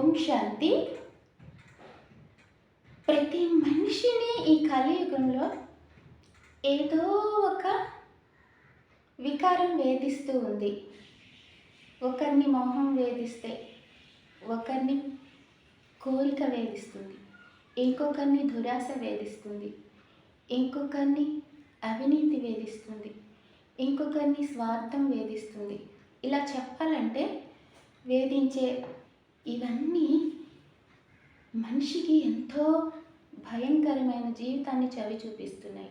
ఓం శాంతి. ప్రతి మనిషిని ఈ కలియుగంలో ఏదో ఒక వికారం వేధిస్తూ ఉంది. ఒకరిని మోహం వేధిస్తే ఒకరిని కోరిక వేధిస్తుంది. ఇంకొకరిని దురాశ వేధిస్తుంది. ఇంకొకరిని అవినీతి వేధిస్తుంది. ఇంకొకరిని స్వార్థం వేధిస్తుంది. ఇలా చెప్పాలంటే వేధించే ఇవన్నీ మనిషికి ఎంతో భయంకరమైన జీవితాన్ని చవి చూపిస్తున్నాయి.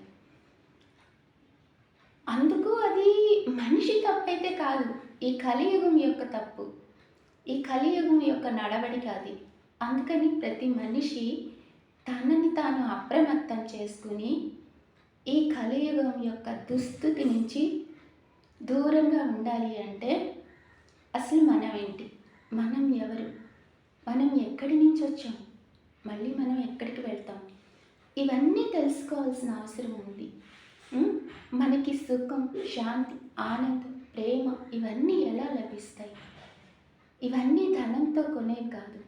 అందుకు అది మనిషి తప్పైతే కాదు ఈ కలియుగం యొక్క తప్పు. ఈ కలియుగం యొక్క నడవడిక అది. అందుకని ప్రతి మనిషి తనని తాను అప్రమత్తం చేసుకుని ఈ కలియుగం యొక్క దుస్థితి నుంచి దూరంగా ఉండాలి అంటే అసలు మనం ఏంటి మనం ఎవరు? మనం ఎక్కడి నుంచి వచ్చాం? మళ్ళీ మనం ఎక్కడికి వెళ్తాం? ఇవన్నీ తెలుసుకోవాల్సిన అవసరం ఉంది. మనకి సుఖం శాంతి ఆనందం ప్రేమ ఇవన్నీ ఎలా లభిస్తాయి? ఇవన్నీ ధనంతో కొనేవి కాదు.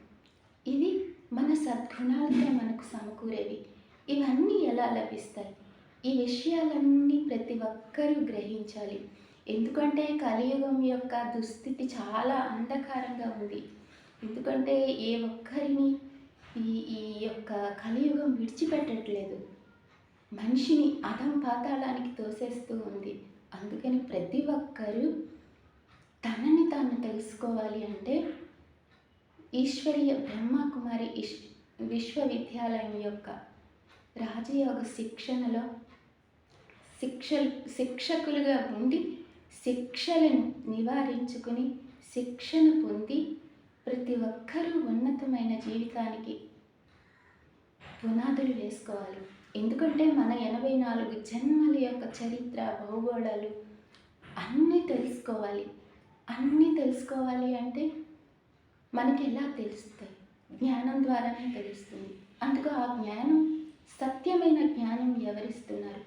ఇది మన సద్గుణాలతో మనకు సమకూరేవి. ఇవన్నీ ఎలా లభిస్తాయి? ఈ విషయాలన్నీ ప్రతి ఒక్కరూ గ్రహించాలి. ఎందుకంటే కలియుగం యొక్క దుస్థితి చాలా అంధకారంగా ఉంది. ఎందుకంటే ఏ ఒక్కరిని ఈ ఈ యొక్క కలియుగం విడిచిపెట్టట్లేదు. మనిషిని అధం పాతాళానికి తోసేస్తూ ఉంది. అందుకని ప్రతి ఒక్కరూ తనని తాను తెలుసుకోవాలి అంటే ఈశ్వరీయ బ్రహ్మకుమారి ఇష్ విశ్వవిద్యాలయం యొక్క రాజయోగ శిక్షణలో శిక్ష శిక్షకులుగా ఉండి శిక్షలను నివారించుకుని శిక్షణ పొంది ప్రతి ఒక్కరూ ఉన్నతమైన జీవితానికి పునాదులు వేసుకోవాలి. ఎందుకంటే మన ఎనభై నాలుగు జన్మల యొక్క చరిత్ర భౌగోళాలు అన్నీ తెలుసుకోవాలి. అన్నీ తెలుసుకోవాలి అంటే మనకి ఎలా తెలుస్తాయి? జ్ఞానం ద్వారానే తెలుస్తుంది. అందుకు ఆ జ్ఞానం సత్యమైన జ్ఞానం ఎవరిస్తున్నారు?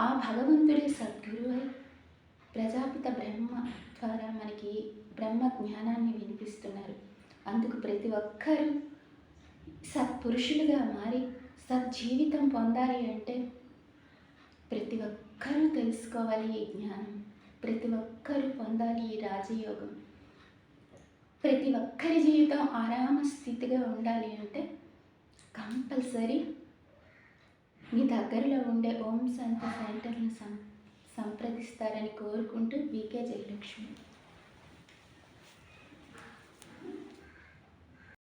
ఆ భగవంతుడే సద్గురువై ప్రజాపిత బ్రహ్మ బ్రహ్మ. జ్ఞానాన్ని వినిపిస్తున్నారు. అందుకు ప్రతి ఒక్కరూ సత్పురుషులుగా మారి సజ్జీవితం పొందాలి అంటే ప్రతి ఒక్కరూ తెలుసుకోవాలి ఈ జ్ఞానం. ప్రతి ఒక్కరూ పొందాలి ఈ రాజయోగం. ప్రతి ఒక్కరి జీవితం ఆరామ స్థితిగా ఉండాలి అంటే కంపల్సరీ మీ దగ్గరలో ఉండే ఓం శాంతి సెంటర్ను సం సంప్రదిస్తారని కోరుకుంటూ బీకే జయలక్ష్మి.